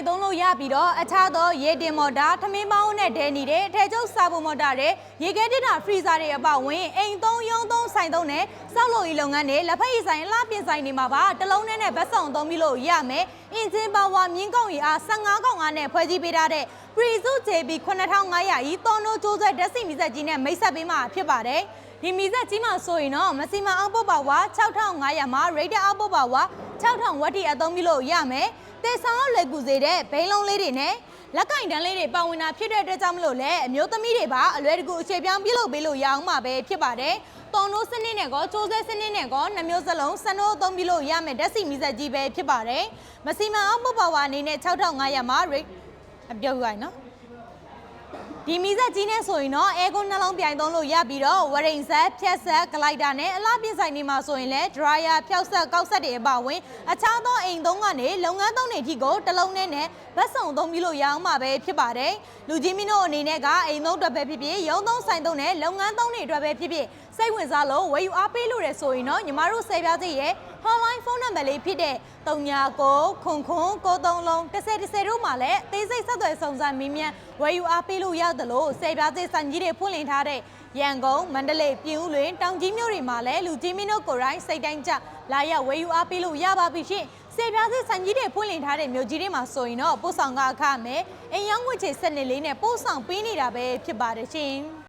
င်သုံးလို့ရပြီးတော့အခြားသောရေတင်မော်တာထမင်းပေါင်းနဲ့ဒဲနီတဲ့အထည်ချုပ်စာပုံမော်တာတွေရေခဲတစ်တာဖရီဇာတွေအပအဝင်အိမ်သုံးရုံးသုံးဆိုင်သုံးနဲ့စောက်လို့ဤလုပ်ငန်းတွေလက်ဖက်ရည်ဆိုင်အလှပြင်ဆိုင်တွေမှာပါတစ်လုံးနဲ့နဲ့ဗတ်ဆောင်သုံးပြီးလို့ရမယ်အင်ဂျင်ပါဝါမြင်းကောင်းရီအား15កောင်အားနဲ့ဖွဲ့စည်းပေးထားတဲ့ Prezu JB 9500ဤတော်နိုးကျိုးဆွဲဓာတ်ဆီမီဆက်ကြီးနဲ့မိတ်ဆက်ပေးမှာဖြစ်ပါတယ်ဒီမီဆက်ကြီးမှာဆိုရင်တော့မစီမအောက်ပုတ်ပါဝါ6500မှာ Raider အောက်ပုတ်ပါဝါ6000ဝတ်တီအသုံးပြုလို့ရမယ် တေဆောင်အောင်လက်ကူစေတဲ့ဘိန်းလုံးလေးတွေနဲ့လက်ကင်တန်းလေးတွေပါဝင်တာဖြစ်တဲ့အတွက်ကြောင့်မလို့လဲအမျိုးသမီးတွေပါအလွယ်တကူအခြေပြောင်းပြုလုပ်ပေးလို့ရအောင်ပါပဲဖြစ်ပါတယ်တော်နိုးစနစ်နဲ့ကောချိုးဆွဲစနစ်နဲ့ကောနှမျိုးစလုံးစနိုးအသုံးပြုလို့ရမယ်ဓာတ်ဆီမီဆက်ကြီးပဲဖြစ်ပါတယ်မစီမအောက်ပုတ်ပါဝါအနေနဲ့6500မှာ Raider အပြုတ်ရိုက်နော် ဒီမီဇက်ကြီးနဲ့ဆိုရင်တော့အဲကွန်းနှလုံးပြိုင်သုံးလို့ရပြီးတော့ဝရိန်ဆက်ဖြက်ဆက်ဂလိုက်တာနဲ့အလားပြင်ဆိုင်တွေမှာဆိုရင်လည်း dryer ဖြောက်ဆက်ကောက်ဆက်တွေအပါအဝင်အခြားသောအိမ်သုံးကနေလုပ်ငန်းသုံးတွေအထိကိုတစ်လုံးနဲ့နဲ့ဗတ်စုံသုံးပြီးလို့ရအောင်မှာပဲဖြစ်ပါတယ်လူကြီးမင်းတို့အနေနဲ့ကအိမ်သုံးအတွက်ပဲဖြစ်ဖြစ်ရုံသုံးဆိုင်သုံးနဲ့လုပ်ငန်းသုံးတွေအတွက်ပဲဖြစ်ဖြစ် စိတ်ဝင်စားလို့ဝယ်ယူအားပေးလို့ရဆိုရင်တော့ညီမတို့ဆယ်ပြားစီရဲ့ hotline ဖုန်းနံပါတ်လေးဖြစ်တဲ့39ခွန်ခွန်93လုံး10 10တို့မှာလည်းအသေးစိတ်ဆက်သွယ်စုံစမ်းမင်းမြန်ဝယ်ယူအားပေးလို့ရတယ်လို့ဆယ်ပြားစီစံကြီးတွေဖွင့်လှစ်ထားတဲ့ရန်ကုန်မန္တလေးပြည်ဦးလွင်တောင်ကြီးမြို့တွေမှာလည်းလူကြီးမင်းတို့ကိုယ်တိုင်စိတ်တိုင်းကြလာရောက်ဝယ်ယူအားပေးလို့ရပါပြီရှင်စေပြားစစ်စံကြီးတွေဖွင့်လှစ်ထားတဲ့မြို့ကြီးတွေမှာဆိုရင်တော့ပို့ဆောင်ကအခမဲ့အိမ်ရောင်းငွေချေစနစ်လေးနဲ့ပို့ဆောင်ပေးနေတာပဲဖြစ်ပါတယ်ရှင်